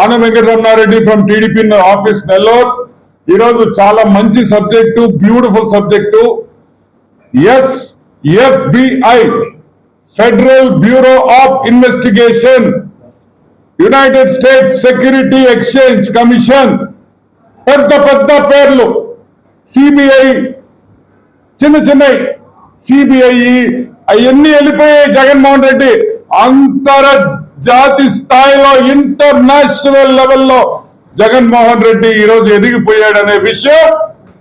ఆన Venkataramana Reddy from TDP office Nellore. ఈరోజు చాలా మంచి subject beautiful subject. Yes FBI federal bureau of investigation United States security exchange commission. పెద్ద పెద్ద పేర్లు. సిబిఐ చిన్న చిన్న సిబిఐ అవన్నీ వెళ్ళిపోయాయి జగన్మోహన్ రెడ్డి. జాతి స్థాయిలో ఇంటర్నేషనల్ లెవెల్లో జగన్మోహన్ రెడ్డి ఈరోజు ఎదిగిపోయాడనే విషయం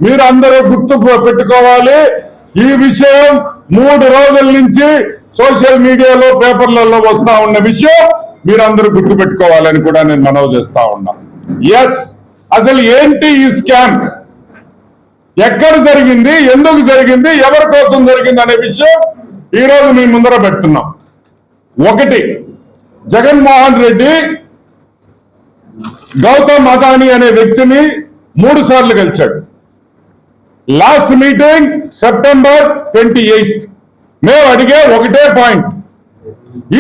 మీరు అందరూ గుర్తు పెట్టుకోవాలి. ఈ విషయం మూడు రోజుల నుంచి సోషల్ మీడియాలో పేపర్లలో వస్తా ఉన్న విషయం మీరందరూ గుర్తు పెట్టుకోవాలని కూడా నేను మనవి చేస్తా ఉన్నా. ఎస్ అసలు ఏంటి ఈ స్కామ్ ఎక్కడ జరిగింది? ఎందుకు జరిగింది? ఎవరి కోసం జరిగింది అనే విషయం ఈ రోజు మీ ముందర పెడుతున్నాం. ఒకటి జగన్మోహన్ రెడ్డి గౌతమ్ అదానీ అనే వ్యక్తిని మూడు సార్లు కలిశాడు last meeting September twenty eighth మేము అడిగే ఒకటే పాయింట్.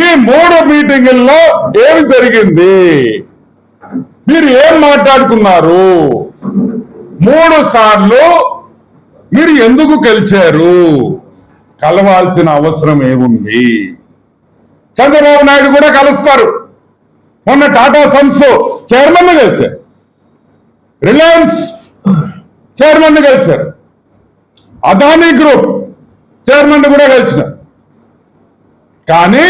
ఈ మూడు మీటింగుల్లో ఏమి జరిగింది? మీరు ఏం మాట్లాడుకున్నారు? మూడు సార్లు మీరు ఎందుకు కలిశారు కలవాల్సిన అవసరం ఏముంది? చంద్రబాబు నాయుడు కూడా కలుస్తారు. మొన్న టాటా సన్స్ చైర్మన్ గెలిచారు. రిలయన్స్ చైర్మన్ గెలిచారు. అదానీ గ్రూప్ చైర్మన్ కూడా గెలిచినారు. కానీ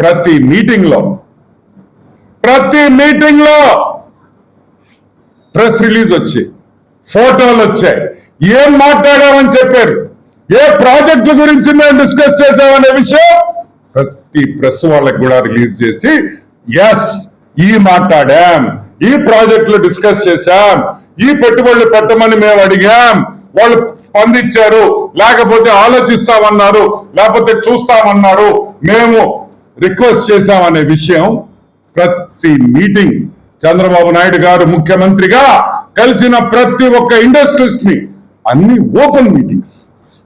ప్రతి మీటింగ్లో ప్రతి మీటింగ్లో ప్రెస్ రిలీజ్ వచ్చి ఫోటోలు వచ్చాయి. ఏం మాట్లాడామని చెప్పారు? ఏ ప్రాజెక్టు గురించి మేము డిస్కస్ చేసామనే విషయం ఈ ప్రెస్ వాళ్ళకి కూడా రిలీజ్ చేసి ఎస్ ఈ మాట్లాడాం ఈ ప్రాజెక్టులు డిస్కస్ చేశాం ఈ పెట్టుబడులు పెట్టమని మేము అడిగాం వాళ్ళు స్పందించారు లేకపోతే ఆలోచిస్తామన్నారు లేకపోతే చూస్తామన్నారు మేము రిక్వెస్ట్ చేశామనే విషయం ప్రతి మీటింగ్ చంద్రబాబు నాయుడు గారు ముఖ్యమంత్రిగా కలిసిన ప్రతి ఒక్క ఇండస్ట్రీస్ని అన్ని ఓపెన్ మీటింగ్స్.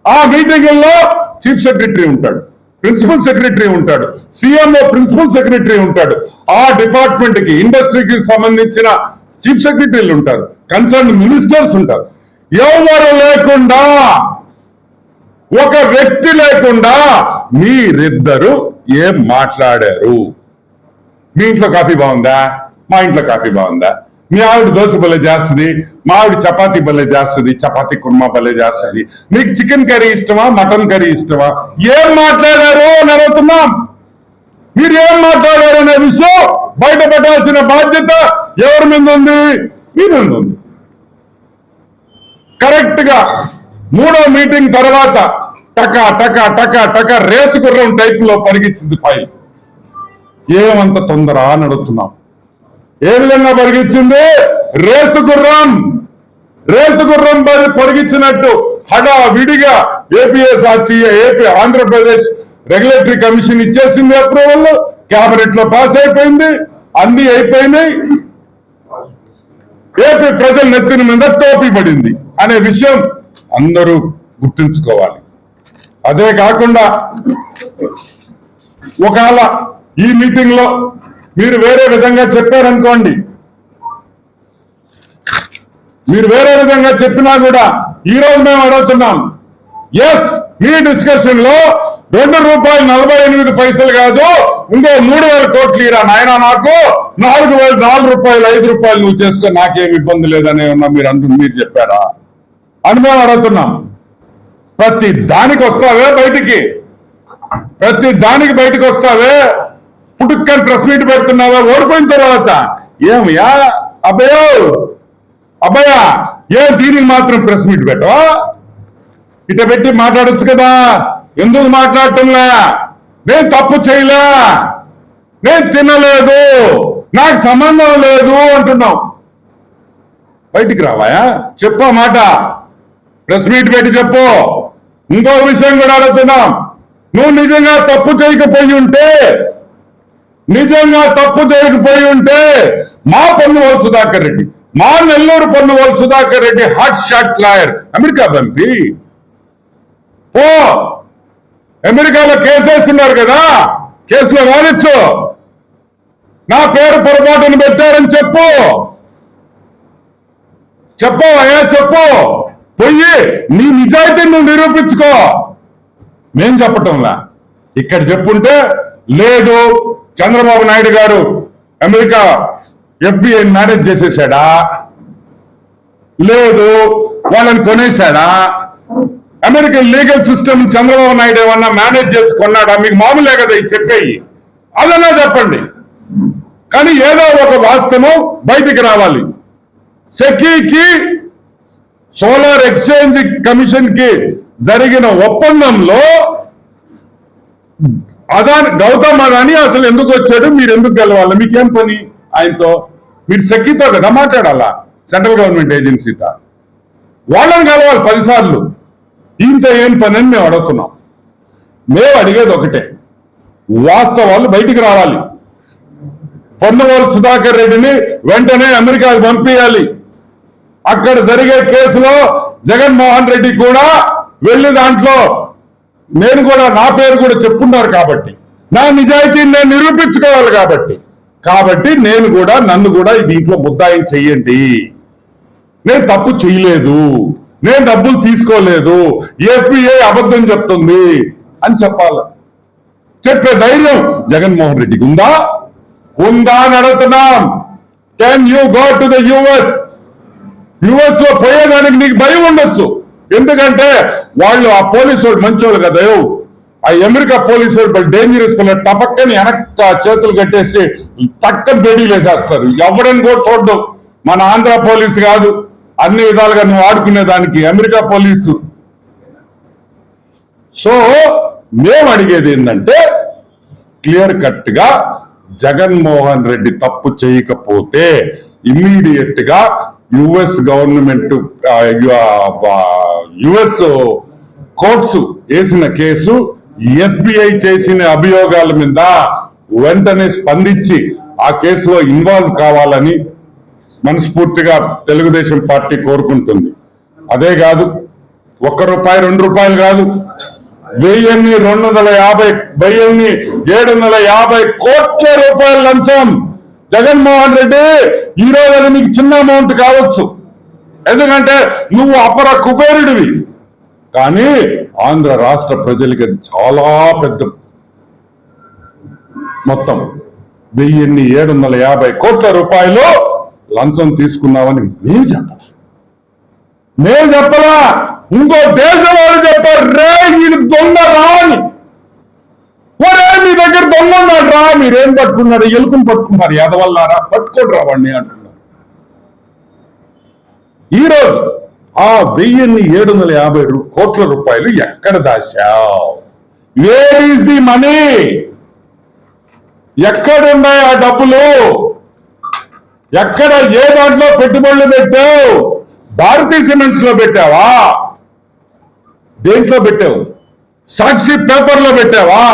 ఆ మీటింగుల్లో చీఫ్ సెక్రటరీ ఉంటాడు. ప్రిన్సిపల్ సెక్రటరీ ఉంటాడు సీఎంఓ ప్రిన్సిపల్ సెక్రటరీ ఉంటాడు. ఆ డిపార్ట్మెంట్కి ఇండస్ట్రీకి సంబంధించిన చీఫ్ సెక్రటరీలు ఉంటారు కన్సర్న్ మినిస్టర్స్ ఉంటారు. ఎవరు లేకుండా ఒక వ్యక్తి లేకుండా మీరిద్దరు ఏం మాట్లాడారు? మీ ఇంట్లో కాఫీ బాగుందా? మా ఇంట్లో కాఫీ బాగుందా? మీ ఆవిడ దోశ భలే చేస్తుంది మా ఆవిడ చపాతీ భలే చేస్తుంది చపాతి కుర్మా భలే చేస్తుంది. మీకు చికెన్ కర్రీ ఇష్టమా మటన్ కర్రీ ఇష్టమా? ఏం మాట్లాడారు అని అడుగుతున్నాం. మీరు ఏం మాట్లాడారు అనే విషయం బయటపడాల్సిన బాధ్యత ఎవరి మీద ఉంది? మీ మీద ఉంది. కరెక్ట్గా మూడో మీటింగ్ తర్వాత టక టక టక టక రేసు గుర్రం టైప్లో పరిగించింది ఫైల్. ఏమంత తొందర అని అడుగుతున్నాం. ఏ విధంగా పరిగించింది రేసు గుర్రం. రేసు గుర్రం పొడిగించినట్టు హడా విడిగా APSRCA AP Andhra Pradesh regulatory commission ఇచ్చేసింది అప్రూవల్. కేబినెట్లో పాస్ అయిపోయింది. అన్ని అయిపోయినాయి. ఏపీ ప్రజల నెత్తిన మీద టోపీ పడింది అనే విషయం అందరూ గుర్తుంచుకోవాలి. అదే కాకుండా ఒకవేళ ఈ మీటింగ్లో మీరు వేరే విధంగా చెప్పారనుకోండి. మీరు వేరే విధంగా చెప్పినా కూడా ఈ రోజు మేము అడుగుతున్నాం. ఎస్ మీ డిస్కషన్లో రెండు రూపాయలు నలభై ఎనిమిది పైసలు కాదు ఇంకో మూడు వేల కోట్లు ఇరా నాయన నాకు నాలుగు వేల నాలుగు రూపాయలు ఐదు రూపాయలు నువ్వు చేసుకో నాకేమి ఇబ్బంది లేదనే ఉన్నా మీరు అంటు మీరు చెప్పారా? అని మేము అడుగుతున్నాం. ప్రతి దానికి వస్తావే బయటికి? ప్రతి దానికి బయటకు వస్తావే? పుట్టుక్కని ప్రెస్ మీట్ పెడుతున్నావా? ఓడిపోయిన తర్వాత. ఏమయ్యా? అబ్బయో అబ్బయ్యా! ఏ దీనికి మాత్రం ప్రెస్ మీట్ పెట్టవా? ఇట పెట్టి మాట్లాడొచ్చు కదా. ఎందుకు మాట్లాడటంలా? నేను తప్పు చేయలే? నేను తినలేదు. నాకు సంబంధం లేదు అంటున్నావు. బయటికి రావాయా? చెప్పు మాట. ప్రెస్ మీట్ పెట్టి చెప్పు. ఇంకో విషయం కూడా అడుగుతున్నాం నువ్వు నిజంగా తప్పు చేయకపోయి ఉంటే నిజంగా తప్పు చేయకపోయి ఉంటే మా పొన్నువోలు సుధాకర్ రెడ్డి మా Nellore Ponnavolu Sudhakar Reddy hot shot lawyer America పంపి ఓ అమెరికాలో కేసేస్తున్నారు కదా కేసులో వాదించు నా పేరు పొరపాటును పెట్టారని చెప్పు. చెప్పు అయ్యా చెప్పు. పోయి నీ నిజాయితీ నువ్వు నిరూపించుకో. మేం చెప్పటంలా. ఇక్కడ చెప్పుంటే లేదు చంద్రబాబు నాయుడు గారు అమెరికా ఎఫ్బిఐ మేనేజ్ చేసేసాడా? లేదు వాళ్ళని కొనేశాడా? American legal system Chandrababu Naidu ఏమన్నా మేనేజ్ చేసి కొన్నాడా? మీకు మామూలే కదా ఇది చెప్పేయి. అదన్నా చెప్పండి. కానీ ఏదో ఒక వాస్తవం బయటికి రావాలి. సెకీకి సోలార్ ఎక్స్చేంజ్ కమిషన్కి జరిగిన ఒప్పందంలో అదాని గౌతమ్ అదాని అసలు ఎందుకు వచ్చాడు? మీరు ఎందుకు గెలవాలి? మీకేం పని ఆయనతో? మీరు సెక్కితో కదా మాట్లాడాలా? సెంట్రల్ గవర్నమెంట్ ఏజెన్సీతో? వాళ్ళని కలవాలి పదిసార్లు. ఇంత ఏం పని అని మేము అడుగుతున్నాం. మేము అడిగేది ఒకటే. వాస్తవాలు బయటికి రావాలి. పొన్నవాళ్ళు సుధాకర్ రెడ్డిని వెంటనే అమెరికాకు పంపించాలి అక్కడ జరిగే కేసులో జగన్మోహన్ రెడ్డి కూడా వెళ్ళి దాంట్లో నేను కూడా నా పేరు కూడా చెప్పున్నారు కాబట్టి నా నిజాయితీని నేను నిరూపించుకోవాలి కాబట్టి. కాబట్టి నేను కూడా నన్ను కూడా దీంట్లో ముద్దాయం చెయ్యండి. నేను తప్పు చేయలేదు నేను డబ్బులు తీసుకోలేదు. ఏపీఏ అబద్ధం చెప్తుంది అని చెప్పాలి. చెప్పే ధైర్యం జగన్మోహన్ రెడ్డికి ఉందా? ఉందా అని అడుగుతున్నాం. Can you go to the US యుఎస్లో పోయేదానికి నీకు భయం ఉండొచ్చు. ఎందుకంటే వాళ్ళు ఆ పోలీసు వాళ్ళు మంచోళ్ళు కదా ఆ అమెరికా పోలీసు వాళ్ళు డేంజరస్ టపక్కని వెనక్క చేతులు కట్టేసి తక్క బేడీ వేసేస్తారు. ఎవడని కూడా చూడడం. మన ఆంధ్ర పోలీసు కాదు. అన్ని విధాలుగా నువ్వు ఆడుకునే దానికి అమెరికా పోలీసు. సో మేము అడిగేది ఏంటంటే క్లియర్ కట్గా జగన్మోహన్ రెడ్డి తప్పు చేయకపోతే ఇమ్మీడియట్గా యుఎస్ గవర్నమెంట్ యుఎస్ కోర్ట్స్ వేసిన కేసు ఎఫ్బిఐ చేసిన అభియోగాల మీద వెంటనే స్పందించి ఆ కేసులో ఇన్వాల్వ్ కావాలని మనస్ఫూర్తిగా తెలుగుదేశం పార్టీ కోరుకుంటుంది. అదే కాదు ఒక్క రూపాయి రెండు రూపాయలు కాదు వెయ్యిన్ని రెండు వందల యాభై వెయ్యిన్ని ఏడు వందల యాభై కోట్ల రూపాయల లంచం జగన్మోహన్ రెడ్డి ఈ రోజు అది నీకు చిన్న అమౌంట్ కావచ్చు. ఎందుకంటే నువ్వు అపర కుబేరుడివి. కానీ ఆంధ్ర రాష్ట్ర ప్రజలకి అది చాలా పెద్ద మొత్తం. వెయ్యిన్ని ఏడు వందల యాభై కోట్ల రూపాయలు లంచం తీసుకున్నావని మేము చెప్పాలి. మేము చెప్పలా? ఇంకో దేశం వాళ్ళు చెప్పారు రే ఈయన దొంగ రాని ఒరే మీ దగ్గర దొంగ ఉన్నాడరా మీరేం పట్టుకున్నారు? ఎలుకను పట్టుకున్నారు. ఎదవల్లారా పట్టుకోడు రా వాడిని అంటున్నారు ఈ రోజు ఆ వెయ్యిన్ని ఏడు వందల యాభై రూ- కోట్ల రూపాయలు ఎక్కడ దాశావు వేర్ ఈజ్ ది మనీ ఎక్కడున్నాయి ఆ డబ్బులు? ఎక్కడ ఏ దాంట్లో పెట్టుబడులు పెట్టావు? భారతీ సిమెంట్స్లో పెట్టావా? దేంట్లో పెట్టావు? సాక్షి పేపర్లో పెట్టావా?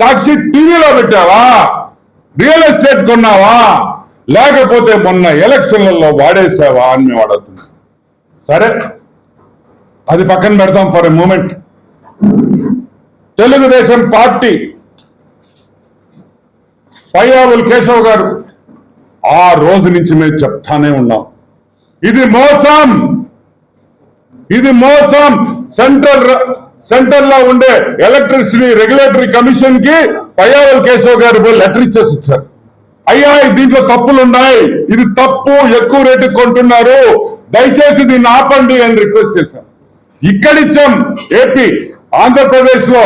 సాక్షి టీవీలో పెట్టావా? రియల్ ఎస్టేట్ కొన్నావా? లేకపోతే మొన్న ఎలక్షన్లలో వాడేసావా అని మేము అడుగుతున్నాం. సరే అది పక్కన పెడతాం for a moment Telugu Desam party Payyavula Keshav గారు ఆ రోజు నుంచి మేము చెప్తానే ఉన్నాం. ఇది మోసం. ఇది మోసం. సెంట్రల్ సెంటర్లో ఉండే ఎలక్ట్రిసిటీ రెగ్యులేటరీ కమిషన్కి పయ్యావల్ కేశవ్ గారు పోయి లెటర్ ఇచ్చేసి వచ్చారు అయ్యా దీంట్లో తప్పులు ఉన్నాయి. ఇది తప్పు ఎక్కువ రేటుకి కొంటున్నారు. దయచేసి దీన్ని ఆపండి అని రిక్వెస్ట్ చేశాం. ఇక్కడిచ్చాం ఏపీ ఆంధ్రప్రదేశ్లో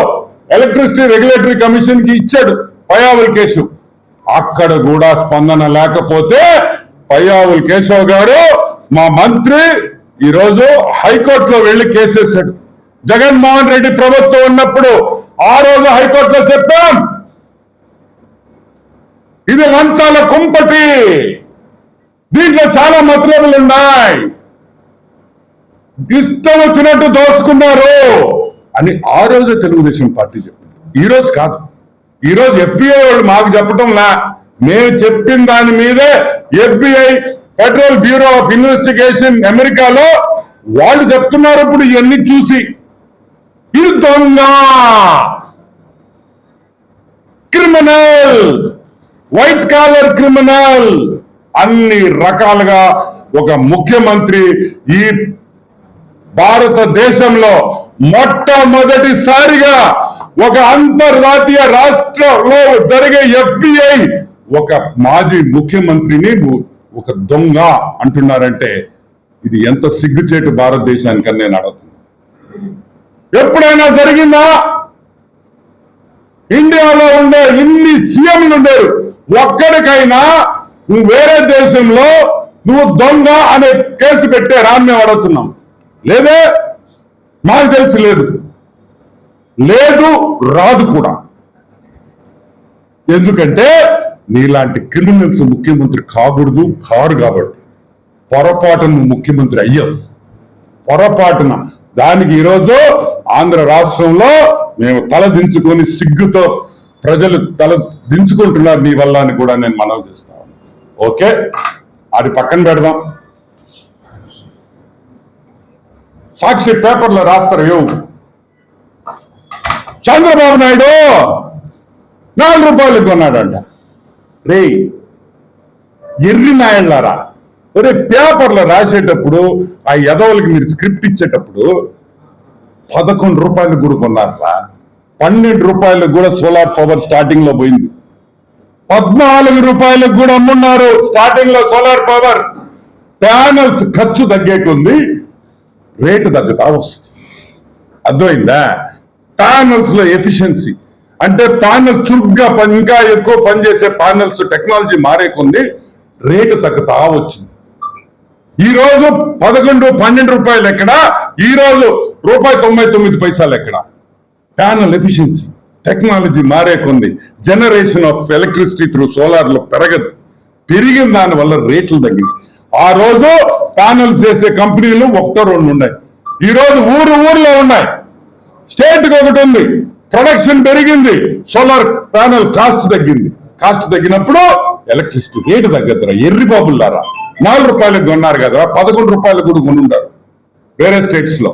ఎలక్ట్రిసిటీ రెగ్యులేటరీ కమిషన్కి ఇచ్చాడు పయావుల్ కేశవ్. అక్కడ కూడా స్పందన లేకపోతే పయ్యావుల్ కేశవ్ గారు మా మంత్రి ఈరోజు హైకోర్టులో వెళ్ళి కేసేశాడు జగన్మోహన్ రెడ్డి ప్రభుత్వం ఉన్నప్పుడు ఆ రోజు హైకోర్టులో చెప్పాం ఇది లంచాల కుంపటి. దీంట్లో చాలా మతలబులు ఉన్నాయి. ఇష్టం వచ్చినట్టు దోచుకున్నారు అని ఆ రోజు తెలుగుదేశం పార్టీ చెప్పింది. ఈ రోజు కాదు. ఈ రోజు ఎఫ్బిఐ వాళ్ళు మాకు చెప్పటంలా. మేము చెప్పిన దాని మీదే FBI federal bureau of investigation అమెరికాలో వాళ్ళు చెప్తున్నారు ఇప్పుడు ఇవన్నీ చూసి. ఇది దొంగ క్రిమినల్ వైట్ కాలర్ క్రిమినల్ అన్ని రకాలుగా ఒక ముఖ్యమంత్రి ఈ భారతదేశంలో మొట్టమొదటిసారిగా ఒక అంతర్జాతీయ రాష్ట్రంలో జరిగే ఎఫ్బిఐ ఒక మాజీ ముఖ్యమంత్రిని ఒక దొంగ అంటున్నారంటే ఇది ఎంత సిగ్గుచేటు భారతదేశానికని నేను అడుగుతున్నాను ఎప్పుడైనా జరిగిందా? ఇండియాలో ఉండే ఇన్ని సీఎంలు ఉండేరు. ఒక్కడికైనా నువ్వు వేరే దేశంలో నువ్వు దొంగ అనే కేసు పెట్టే అని మేము అడుగుతున్నాం. లేదే? మాకు తెలిసి లేదు. లేదు రాదు కూడా. ఎందుకంటే నీలాంటి క్రిమినల్స్ ముఖ్యమంత్రి కాకూడదు కారు కాబట్టి. పొరపాటున ముఖ్యమంత్రి అయ్యావు. పొరపాటున దానికి ఈరోజు ఆంధ్ర రాష్ట్రంలో మేము తల దించుకొని సిగ్గుతో ప్రజలు తల దించుకుంటున్నారు నీ వల్ల అని కూడా నేను మనవి చేస్తాను ఓకే? అది పక్కన పెడదాం. సాక్షి పేపర్లో రాస్తారు ఏవు చంద్రబాబు నాయుడు నాలుగు రూపాయలు కొన్నాడంట. రే ఎర్రి నాయుళ్ళారా ఒరే పేపర్లో రాసేటప్పుడు ఆ యదవులకి మీరు స్క్రిప్ట్ ఇచ్చేటప్పుడు పదకొండు రూపాయలు కూడా కొన్నారా? పన్నెండు రూపాయలకు కూడా సోలార్ పవర్ స్టార్టింగ్లో పోయింది. పద్నాలుగు రూపాయలకు కూడా అమ్మున్నారు స్టార్టింగ్లో సోలార్ పవర్. ప్యానల్స్ ఖర్చు తగ్గేటుంది రేటు తగ్గుతా వస్తుంది. అర్థమైందా? ప్యానల్స్లో ఎఫిషియన్సీ. అంటే ప్యానల్ చురుగ్గా పని ఇంకా ఎక్కువ పనిచేసే ప్యానల్స్ టెక్నాలజీ మారేకుంది. రేటు తగ్గుతా వచ్చింది. ఈ రోజు పదకొండు పన్నెండు రూపాయలు ఎక్కడ? ఈ రోజు రూపాయి తొంభై తొమ్మిది పైసలు ఎక్కడ? ప్యానల్ ఎఫిషియన్సీ టెక్నాలజీ మారే కొంది. జనరేషన్ ఆఫ్ ఎలక్ట్రిసిటీ త్రూ సోలార్లు పెరగదు. పెరిగిన దాని వల్ల రేట్లు తగ్గింది ఆ రోజు ప్యానల్స్ చేసే కంపెనీలు ఒకటో రెండు ఉన్నాయి. ఈ రోజు ఊరు ఊర్లో ఉన్నాయి. స్టేట్ ఒకటి ఉంది. ప్రొడక్షన్ పెరిగింది. సోలార్ ప్యానల్ కాస్ట్ తగ్గింది. కాస్ట్ తగ్గినప్పుడు ఎలక్ట్రిసిటీ రేటు తగ్గదురా. ఎర్రి బాబుల్లారా. నాలుగు రూపాయలకు కొన్నారు కదా పదకొండు రూపాయలు కూడా కొనుంటారు వేరే స్టేట్స్లో.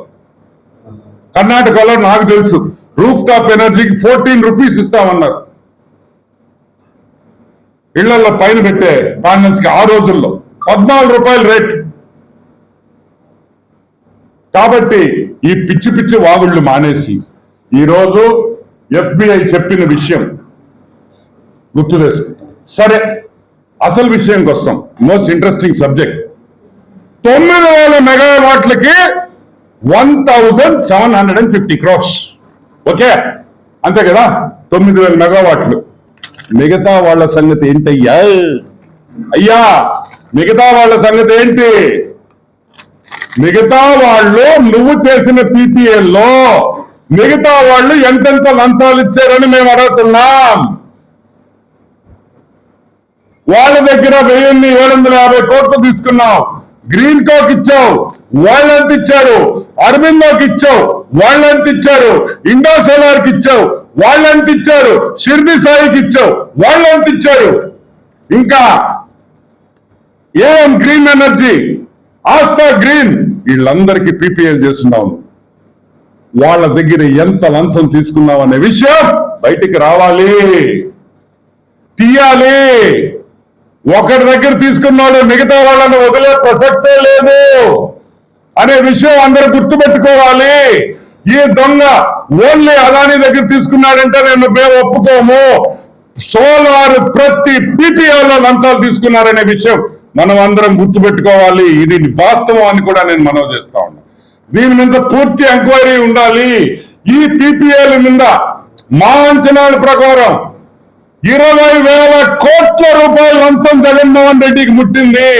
కర్ణాటకలో నాకు తెలుసు రూఫ్ టాప్ ఎనర్జీకి ఫోర్టీన్ రూపీస్ ఇస్తామన్నారు. ఇళ్ళలో పైన పెట్టే ప్యానల్స్కి ఆ రోజుల్లో పద్నాలుగు రూపాయల రేట్ కాబట్టి ఈ పిచ్చి పిచ్చి వాగుళ్ళు మానేసి ఈరోజు ఎఫ్బిఐ చెప్పిన విషయం గుర్తు చేసుకుంటాం సరే అసలు విషయంకి వస్తాం. మోస్ట్ ఇంట్రెస్టింగ్ సబ్జెక్ట్ తొమ్మిది వేల మెగావాట్లకి one thousand seven hundred and fifty crores. Okay? అంతే కదా? తొమ్మిది వేల మెగావాట్లు. మిగతా వాళ్ళ సంగతి ఏంటయ్యా అయ్యా? మిగతా వాళ్ళ సంగతి ఏంటి? మిగతా వాళ్ళు నువ్వు చేసిన పీపీఎల్లో మిగతా వాళ్ళు ఎంతెంత లంచాలు ఇచ్చారని మేము అడుగుతున్నాం. వాళ్ళ దగ్గర వెయ్యిన్ని ఏడు వందల యాభై కోట్లు తీసుకున్నావు గ్రీన్ కోక్ ఇచ్చావు వాళ్ళంత ఇచ్చారు. అరవిందోకి ఇచ్చావు వాళ్ళంత ఇచ్చారు. ఇండో సోలార్కి ఇచ్చావు వాళ్ళంత ఇచ్చారు. షిర్ది సాయికి ఇచ్చావు వాళ్ళంత ఇచ్చారు. ఇంకా AM green energy Astha green వీళ్ళందరికీ పీపీఎల్ చేస్తున్నాం. వాళ్ళ దగ్గర ఎంత లంచం తీసుకున్నాం అనే విషయం బయటికి రావాలి. తీయాలి. ఒకటి దగ్గర తీసుకున్నాడు మిగతా వాళ్ళని వదిలే ప్రసక్తే లేదు అనే విషయం అందరూ గుర్తుపెట్టుకోవాలి. ఈ దొంగ ఓన్లీ అదాని దగ్గర తీసుకున్నాడంటే నేను మేము ఒప్పుకోము. సోలార్ ప్రతి పీపీఆర్లో లంచాలు తీసుకున్నారనే విషయం మనం అందరం గుర్తుపెట్టుకోవాలి. ఇది వాస్తవం అని కూడా నేను మనవి చేస్తా ఉన్నా. దీని మీద పూర్తి ఎంక్వైరీ ఉండాలి. ఈ పీపీఎల్ మీద మా అంచనాల ప్రకారం ఇరవై వేల కోట్ల రూపాయల లంచం జగన్మోహన్ రెడ్డికి ముట్టింది.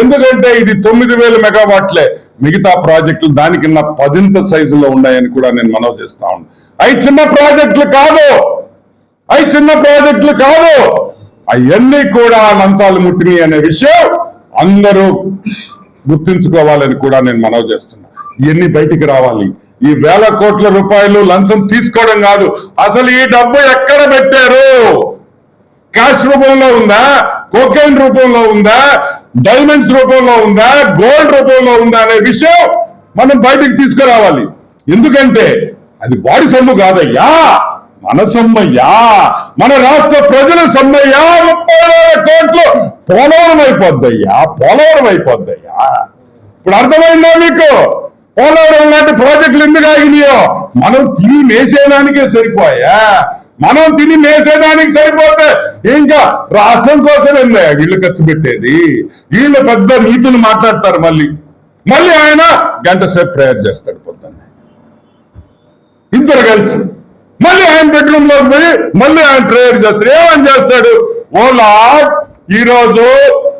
ఎందుకంటే ఇది తొమ్మిది వేల మెగావాట్లే. మిగతా ప్రాజెక్టులు దానికిన్న పదింత సైజులో ఉన్నాయని కూడా నేను మనవి చేస్తా ఉన్నా. అవి చిన్న ప్రాజెక్టులు కాదు. అవి చిన్న ప్రాజెక్టులు కాదు. అవన్నీ కూడా లంచాలు ముట్టినాయి అనే విషయం అందరూ గుర్తుంచుకోవాలని కూడా నేను మనవి చేస్తున్నా. ఇవన్నీ బయటికి రావాలి. ఈ వేల కోట్ల రూపాయలు లంచం తీసుకోవడం కాదు. అసలు ఈ డబ్బు ఎక్కడ పెట్టారు? క్యాష్ రూపంలో ఉందా? కోకైన్ రూపంలో ఉందా? డైమండ్స్ రూపంలో ఉందా? గోల్డ్ రూపంలో ఉందా అనే విషయం మనం బయటికి తీసుకురావాలి. ఎందుకంటే అది వాడి సొమ్ము కాదయ్యా. మన సొమ్మయ్యా. మన రాష్ట్ర ప్రజల సొమ్మయ్యా. ముప్పై వేల కోట్లు పోలవరం అయిపోద్దయ్యా పోలవరం అయిపోద్దయ్యా ఇప్పుడు అర్థమైందా మీకు? పోలవరం లాంటి ప్రాజెక్టులు ఎందుకు ఆగినాయో? మనం తిని మేసేదానికే సరిపోయా. మనం తిని మేసేదానికి సరిపోతే ఇంకా రాష్ట్రం కోసమే వీళ్ళు ఖర్చు పెట్టేది. వీళ్ళు పెద్ద నీతులు మాట్లాడతారు మళ్ళీ. మళ్ళీ ఆయన గంట సేపు ప్రేయర్ చేస్తాడు పొద్దున్నే. ఇద్దరు కలిసి. మళ్ళీ ఆయన బెడ్రూమ్లోకి పోయి మళ్ళీ ఆయన ప్రేయర్ చేస్తాడు. ఏమని చేస్తాడు? ఓ లార్డ్ ఈ రోజు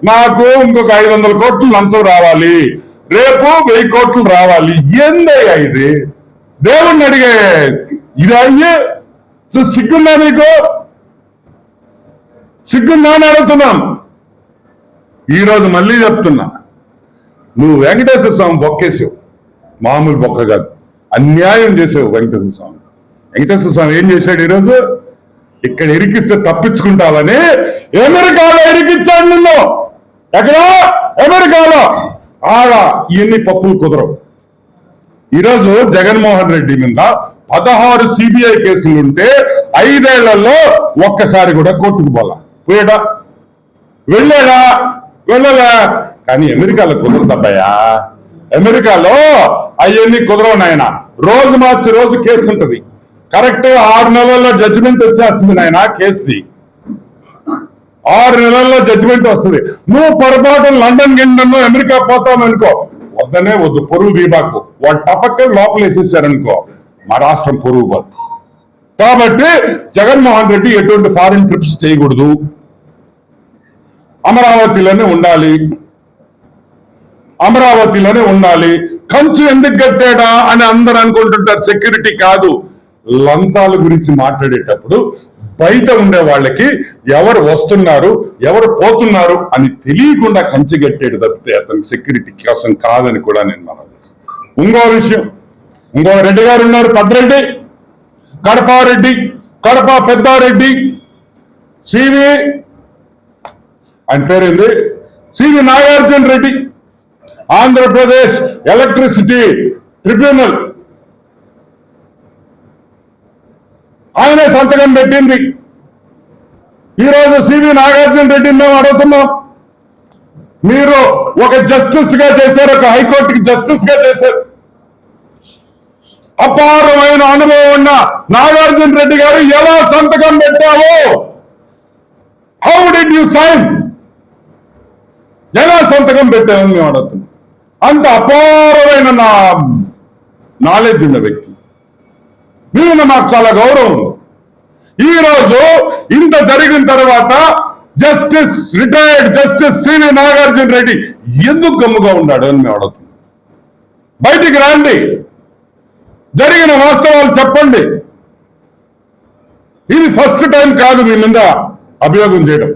నాకు ఇంకొక ఐదు వందల కోట్లు లంచం రావాలి. రేపు వెయ్యి కోట్లు రావాలి. ఏందయ్యా ఇది? దేవుణ్ణి అడిగే. ఇది అయ్యే? సిగ్గున్నా సిగ్గుందా నీకు సిగ్గుందా అని అడుగుతున్నాం. ఈరోజు మళ్ళీ చెప్తున్నా. నువ్వు వెంకటేశ్వర స్వామి బొక్కేసావు. మామూలు బొక్క కాదు. అన్యాయం చేసావు వెంకటేశ్వర స్వామి. వెంకటేశ్వర స్వామి ఏం చేశాడు ఈరోజు? ఇక్కడ ఇరికిస్తే తప్పించుకుంటావని అమెరికాలో ఇరికిచ్చాడు నిన్ను. ఎక్కడ? అమెరికాలో. ఆడ ఇవన్నీ పప్పులు కుదరవు. ఈరోజు జగన్మోహన్ రెడ్డి మీద పదహారు సిబిఐ కేసులు ఉంటే ఐదేళ్ళలో ఒక్కసారి కూడా కోర్టుకు పోలా. పోయాడా వెళ్ళాడా వెళ్ళలా. కానీ అమెరికాలో కుదరదబ్బయ్యా అమెరికాలో అవన్నీ కుదరవు నాయన. రోజు మార్చి రోజు కేసు ఉంటుంది. కరెక్ట్ ఆరు నెలల్లో జడ్జిమెంట్ వచ్చేస్తుంది నాయన కేసుది. ఆరు నెలల్లో జడ్జిమెంట్ వస్తుంది. నువ్వు పొరపాటు లండన్ గిండన్ అమెరికా పోతామనుకో వద్దనే వద్దు పొరుగు దీబాకు. వాళ్ళు టపక్క లోపల వేసేసారనుకో మా రాష్ట్రం పొరుగు పోతుంది కాబట్టి జగన్మోహన్ రెడ్డి ఎటువంటి ఫారిన్ ట్రిప్స్ చేయకూడదు. అమరావతిలోనే ఉండాలి. అమరావతిలోనే ఉండాలి. కంచు ఎందుకు కట్టాడా అని అందరు అనుకుంటుంటారు. సెక్యూరిటీ కాదు. లంచాల గురించి మాట్లాడేటప్పుడు బయట ఉండే వాళ్ళకి ఎవరు వస్తున్నారు ఎవరు పోతున్నారు అని తెలియకుండా కంచి కట్టాడు తప్పితే అతనికి సెక్యూరిటీ కోసం కాదని కూడా నేను మనం ఇంకో విషయం. ఇంకో రెడ్డి గారు ఉన్నారు. పెద్దరెడ్డి కడపారెడ్డి కడప పెద్దారెడ్డి సివి ఆయన పేరేంది? CV Nagarjuna Reddy Andhra Pradesh electricity tribunal. ఆయనే సంతకం పెట్టింది. ఈరోజు సివి నాగార్జున రెడ్డిని మేము అడుగుతున్నాం. మీరు ఒక జస్టిస్గా చేశారు ఒక హైకోర్టుకి జస్టిస్గా చేశారు. అపారమైన అనుభవం ఉన్న నాగార్జున రెడ్డి గారు ఎలా సంతకం పెట్టావు? హౌ డిడ్ యూ సైన్ ఎలా సంతకం పెట్టామని మేము అడుగుతున్నాం. అంత అపారమైన నా నాలెడ్జ్ ఉన్న వ్యక్తి. మీద మాకు చాలా గౌరవం. ఉంది. ఈ రోజు ఇంత జరిగిన తర్వాత justice retired justice C V Nagarjuna Reddy ఎందుకు గమ్ముగా ఉన్నాడు అని మేము అడుగుతున్నాం. బయటికి రండి. జరిగిన వాస్తవాలు చెప్పండి. ఇది ఫస్ట్ టైం కాదు మీ మీద అభియోగం చేయడం.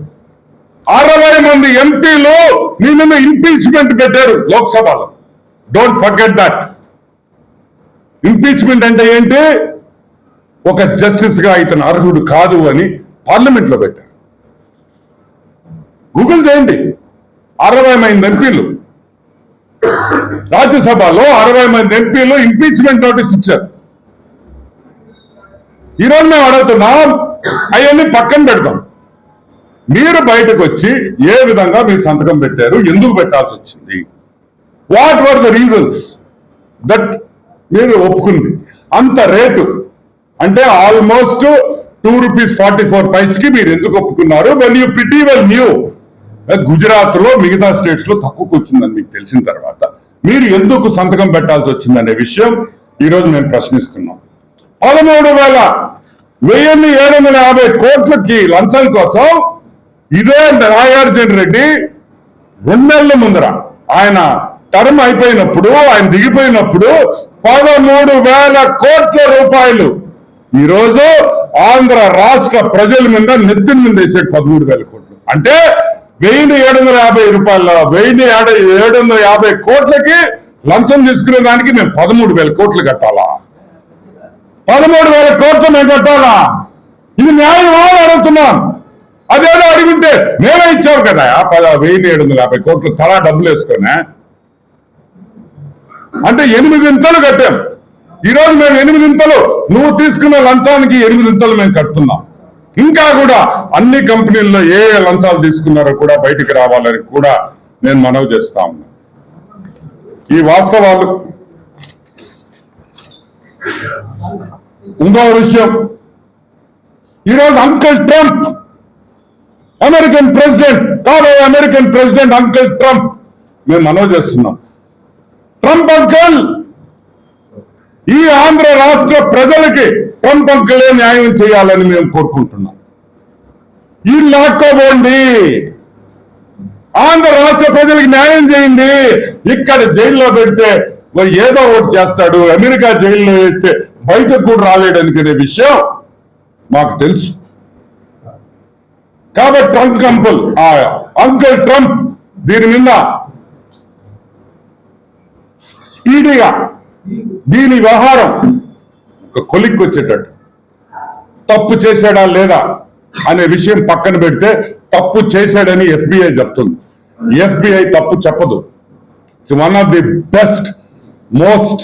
అరవై మంది ఎంపీలు మీ మీద ఇంపీచ్మెంట్ పెట్టారు లోక్సభలో. డోంట్ ఫర్గెట్ దట్ ఇంపీచ్మెంట్ అంటే ఏంటి? ఒక జస్టిస్గా ఇతను అర్హుడు కాదు అని పార్లమెంట్లో పెట్టారు. గూగుల్ చేయండి. అరవై మంది ఎంపీలు రాజ్యసభలో అరవై మంది ఎంపీలు ఇంపీచ్మెంట్ నోటీస్ ఇచ్చారు. ఈరోజు మేము అడుగుతున్నాం అవన్నీ పక్కన పెడతాం. మీరు బయటకు వచ్చి ఏ విధంగా మీరు సంతకం పెట్టారు ఎందుకు పెట్టాల్సి వచ్చింది? What were the reasons that మీరు ఒప్పుకుంది? అంత రేటు అంటే ఆల్మోస్ట్ టూ రూపీస్ ఫార్టీ ఫోర్కి మీరు ఎందుకు ఒప్పుకున్నారు? When you pretty well new గుజరాత్లో మిగతా స్టేట్స్లో తక్కువకు వచ్చిందని మీకు తెలిసిన తర్వాత మీరు ఎందుకు సంతకం పెట్టాల్సి వచ్చిందనే విషయం ఈరోజు మేము ప్రశ్నిస్తున్నాం. పదమూడు వేల వెయ్యిన్ని ఏడు వందల యాభై కోట్లకి లంచం కోసం ఇదే నాగార్జున రెడ్డి రెండు నెలల ముందర ఆయన టర్మ్ అయిపోయినప్పుడు ఆయన దిగిపోయినప్పుడు పదమూడు వేల కోట్ల రూపాయలు ఈరోజు ఆంధ్ర రాష్ట్ర ప్రజల మీద నెత్తిన మీద వేసే పదమూడు వేల కోట్లు. అంటే వెయ్యి ఏడు వందల యాభై రూపాయల వెయ్యి ఏడు వందల యాభై కోట్లకి లంచం తీసుకునే దానికి మేము పదమూడు వేల కోట్లు కట్టాలా? పదమూడు వేల కోట్లు మేము కట్టాలా? ఇది న్యాయమా అడుగుతున్నాం. అదేదో అడిగితే మేమే ఇచ్చావు కదా. పద వెయ్యి ఏడు వందల యాభై కోట్లు తలా డబ్బులు వేసుకొని. అంటే ఎనిమిది ఇంతలు కట్టాం. ఈరోజు మేము ఎనిమిదింతలు నువ్వు తీసుకున్న లంచానికి ఎనిమిది ఇంతలు మేము కట్టున్నాం ఇంకా కూడా అన్ని కంపెనీల్లో ఏ లంచాలు తీసుకున్నారో కూడా బయటికి రావాలని కూడా నేను మనవి చేస్తా ఉన్నా. ఈ వాస్తవాలు ఇంకో విషయం? ఈరోజు అంకల్ ట్రంప్ అమెరికన్ ప్రెసిడెంట్ కాబోయే అమెరికన్ ప్రెసిడెంట్ అంకల్ ట్రంప్ మేము మనవి చేస్తున్నాం. ట్రంప్ అంకల్ ఈ ఆంధ్ర రాష్ట్ర ప్రజలకి ట్రంప్ న్యాయం చేయాలని మేము కోరుకుంటున్నాం. ఈ లాక్కోబోండి. ఆంధ్ర రాష్ట్ర ప్రజలకు న్యాయం చేయండి. ఇక్కడ జైల్లో పెడితే ఏదో ఒకటి చేస్తాడు అమెరికా జైల్లో వేస్తే బయటకు కూడా రాలేడనుకునే విషయం మాకు తెలుసు. కాబట్టి ట్రంప్ కంపల్ ఆ అంకుల్ ట్రంప్ దీని మీద స్పీడీగా దీని వ్యవహారం ఒక కొలిక్కి వచ్చేటట్టు. తప్పు చేశాడా లేదా అనే విషయం పక్కన పెడితే తప్పు చేశాడని ఎఫ్బిఐ చెప్తుంది. ఎఫ్బిఐ తప్పు చెప్పదు. It's one of the best most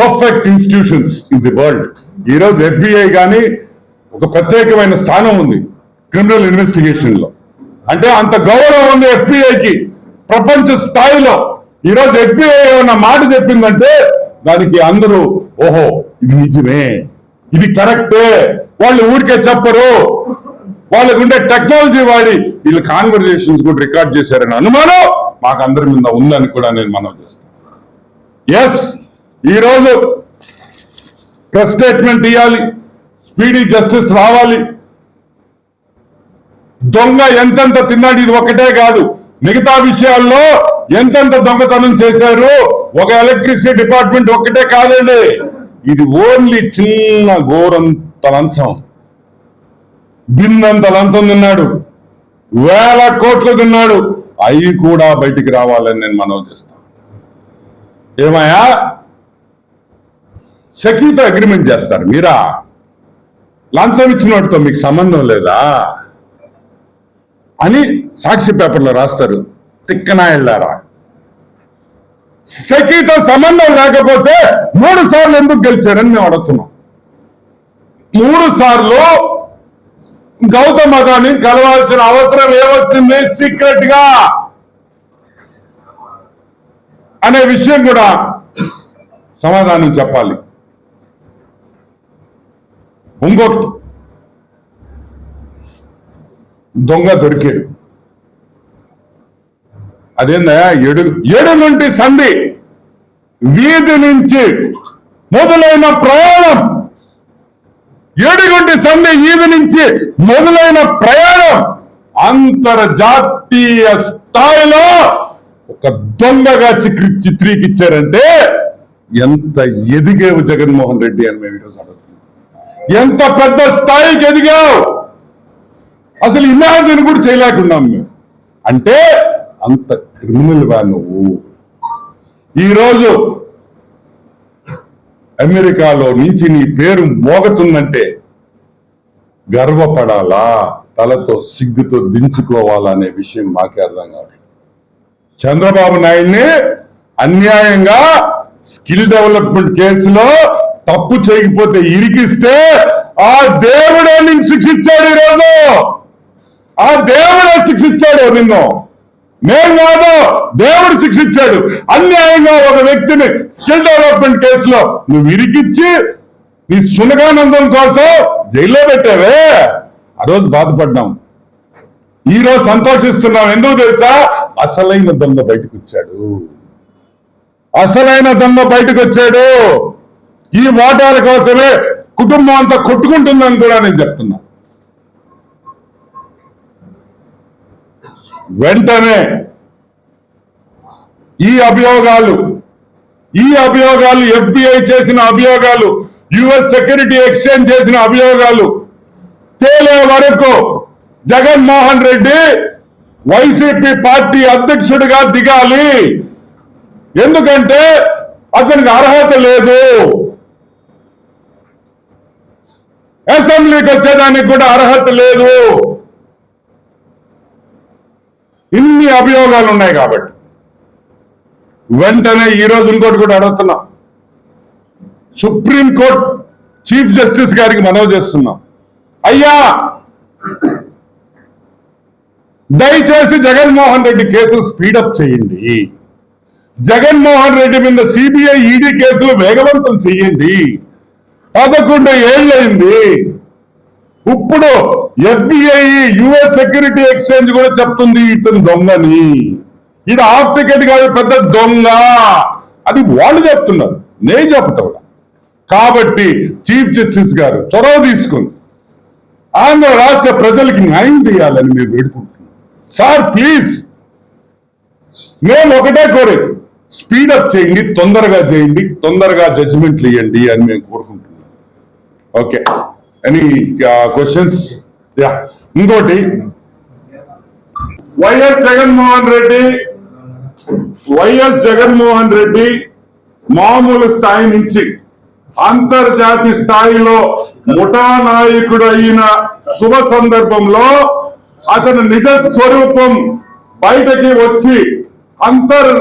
perfect institutions in the world ఈరోజు ఎఫ్బిఐ కానీ ఒక ప్రత్యేకమైన స్థానం ఉంది క్రిమినల్ ఇన్వెస్టిగేషన్లో. అంటే అంత గౌరవం ఉంది ఎఫ్బిఐకి. ప్రపంచ స్థాయిలో ఈరోజు ఎఫ్బిఐ ఏమన్నా మాట చెప్పిందంటే దానికి అందరూ ఓహో ఇది నిజమే ఇది కరెక్టే. వాళ్ళు ఊరికే చెప్పరు. వాళ్ళకు ఉండే టెక్నాలజీ వాడి వీళ్ళు కాన్వర్జేషన్స్ కూడా రికార్డ్ చేశారని అనుమానం మాకు అందరి మీద ఉందని కూడా నేను మనం చేస్తాను ఎస్ ఈరోజు ప్రెస్ స్టేట్మెంట్ ఇవ్వాలి స్పీడీ జస్టిస్ రావాలి. దొంగ ఎంతెంత తిన్నాడు ఇది ఒకటే కాదు. మిగతా విషయాల్లో ఎంతెంత దొంగతనం చేశారు? ఒక ఎలక్ట్రిసిటీ డిపార్ట్మెంట్ ఒక్కటే కాదండి. ఇది ఓన్లీ చిన్న ఘోరంత లంచం బిన్నంత లంచం తిన్నాడు. వేల కోట్లు తిన్నాడు. అవి కూడా బయటికి రావాలని నేను మనవి చేస్తాను ఏమయ్యా? సెక్యూరిటీ అగ్రిమెంట్ చేస్తారు. మీరా? లంచం ఇచ్చిన వాటితో మీకు సంబంధం లేదా? అని సాక్షి పేపర్లో రాస్తారు తిక్కనాయళ్ళారా. సెకీతో సంబంధం లేకపోతే మూడు సార్లు ఎందుకు గెలిచారని మేము అడుగుతున్నాం. మూడు సార్లు గౌతమ్ అదాని కలవాల్సిన అవసరం ఏమొచ్చింది? సీక్రెట్గా అనే విషయం కూడా సమాధానం చెప్పాలి. ఇంకొకటి దొంగ దొరికాడు. అదేందా? ఎడు ఎడు నుండి సంధి వీధి నుంచి మొదలైన ప్రయాణం. ఏడుగుంటి సంధి వీధి నుంచి మొదలైన ప్రయాణం. అంతర్జాతీయ స్థాయిలో ఒక దొంగగా చిక్రి చిత్రీకిచ్చారంటే ఎంత ఎదిగేవు జగన్మోహన్ రెడ్డి అని మేము ఈరోజు అడుగుతున్నాం. ఎంత పెద్ద స్థాయికి ఎదిగావు? అసలు ఇమాజిన్ కూడా చేయలేకున్నాం మేము. అంటే అంత క్రిమినల్ వా నువ్వు? ఈరోజు అమెరికాలో నుంచి నీ పేరు మోగుతుందంటే గర్వపడాలా? తలతో సిగ్గుతో దించుకోవాలా అనే విషయం మాకే అర్థం కాదు చంద్రబాబు నాయుడిని అన్యాయంగా స్కిల్ డెవలప్మెంట్ కేసులో తప్పు చేయకపోతే ఇరికిస్తే ఆ దేవుడే నేను శిక్షించాడు ఈరోజు. ఆ దేవుడే శిక్షించాడు నిన్ను. నేను కాదు దేవుడు శిక్షించాడు. అన్యాయంగా ఒక వ్యక్తిని స్కిల్ డెవలప్మెంట్ కేసులో నువ్వు ఇరికిచ్చి నీ సునగానందం కోసం జైల్లో పెట్టావే. ఆ రోజు బాధపడ్డాం. ఈ రోజు సంతోషిస్తున్నాం. ఎందుకు తెలుసా? అసలైన దొంగ బయటకు వచ్చాడు అసలైన దొంగ బయటకు వచ్చాడు ఈ వాటాల కోసమే కుటుంబం అంతా కొట్టుకుంటుందని కూడా నేను చెప్తున్నా. వెంటనే ఈ అభియోగాలు ఈ అభియోగాలు ఎఫ్బిఐ చేసిన అభియోగాలు యుఎస్ సెక్యూరిటీ ఎక్స్చేంజ్ చేసిన అభియోగాలు తేలే వరకు జగన్మోహన్ రెడ్డి వైసీపీ పార్టీ అధ్యక్షుడిగా దిగాలి. ఎందుకంటే అతనికి అర్హత లేదు. అసెంబ్లీకి వచ్చేదానికి కూడా అర్హత లేదు. ఇన్ని అభియోగాలు ఉన్నాయి కాబట్టి. వెంటనే ఈరోజు ఇంకోటి కూడా అడుగుతున్నాం. సుప్రీంకోర్టు చీఫ్ జస్టిస్ గారికి మనవి చేస్తున్నాం. అయ్యా! దయచేసి జగన్మోహన్ రెడ్డి కేసులు స్పీడప్ చేయండి. జగన్మోహన్ రెడ్డి మీద సిబిఐ ఈడీ కేసులు వేగవంతం చేయండి. పదకొండు ఏళ్ళైంది ఇప్పుడు ఎఫ్బిఐ యుఎస్ సెక్యూరిటీ ఎక్స్చేంజ్ కూడా చెప్తుంది ఇతను దొంగని. ఇది హాఫ్ టికెట్ కాదు పెద్ద దొంగ. అది వాళ్ళు చెప్తున్నారు. నేను చెప్తా కాబట్టి చీఫ్ జస్టిస్ గారు చొరవ తీసుకుని ఆంధ్ర రాష్ట్ర ప్రజలకి న్యాయం చేయాలని మీరు వేడుకుంటున్నాం సార్ ప్లీజ్. మేము ఒకటే కోరే. స్పీడప్ చేయండి తొందరగా చేయండి తొందరగా జడ్జిమెంట్లు ఇవ్వండి అని మేము కోరుకుంటున్నాం. ఓకే. ఎనీ క్వశ్చన్స్ యా ఇంకోటి. Y S Jaganmohan Reddy Y S Jaganmohan Reddy మామూలు స్థాయి నుంచి అంతర్జాతీయ స్థాయిలో ముఠా నాయకుడు అయిన శుభ సందర్భంలో అతని నిజ స్వరూపం బయటకి వచ్చి అంతర్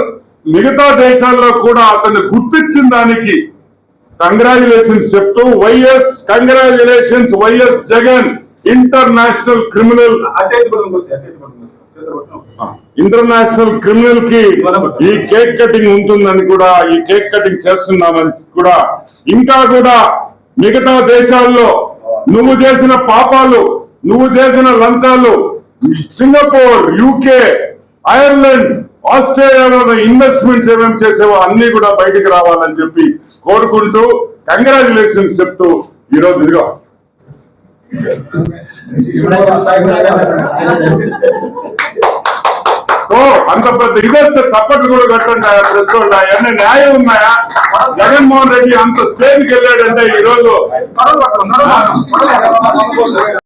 మిగతా దేశాల్లో కూడా అతన్ని గుర్తించిన దానికి కంగ్రాచులేషన్స్ చెప్తూ Y S congratulations Y S Jagan international criminal international క్రిమినల్కి ఈ కేక్ కటింగ్ ఉంటుందని కూడా ఈ కేక్ కటింగ్ చేస్తున్నామని కూడా ఇంకా కూడా మిగతా దేశాల్లో నువ్వు చేసిన పాపాలు నువ్వు చేసిన లంచాలు సింగపూర్ యూకే ఐర్లాండ్ ఆస్ట్రేలియాలో ఇన్వెస్ట్మెంట్స్ ఏమేమి చేసేవో అన్ని కూడా బయటికి రావాలని చెప్పి కోరుకుంటూ కంగ్రాచులేషన్స్ చెప్తూ ఈరోజు ఇదిగో. ఓ అంత పెద్ద ఇదొస్తే తప్పట్లు కూడా కట్టండి ప్రెస్ వాళ్ళు న్యాయం ఉన్నాయా? జగన్మోహన్ రెడ్డి అంత స్టేజ్కి వెళ్ళాడంటే ఈ రోజు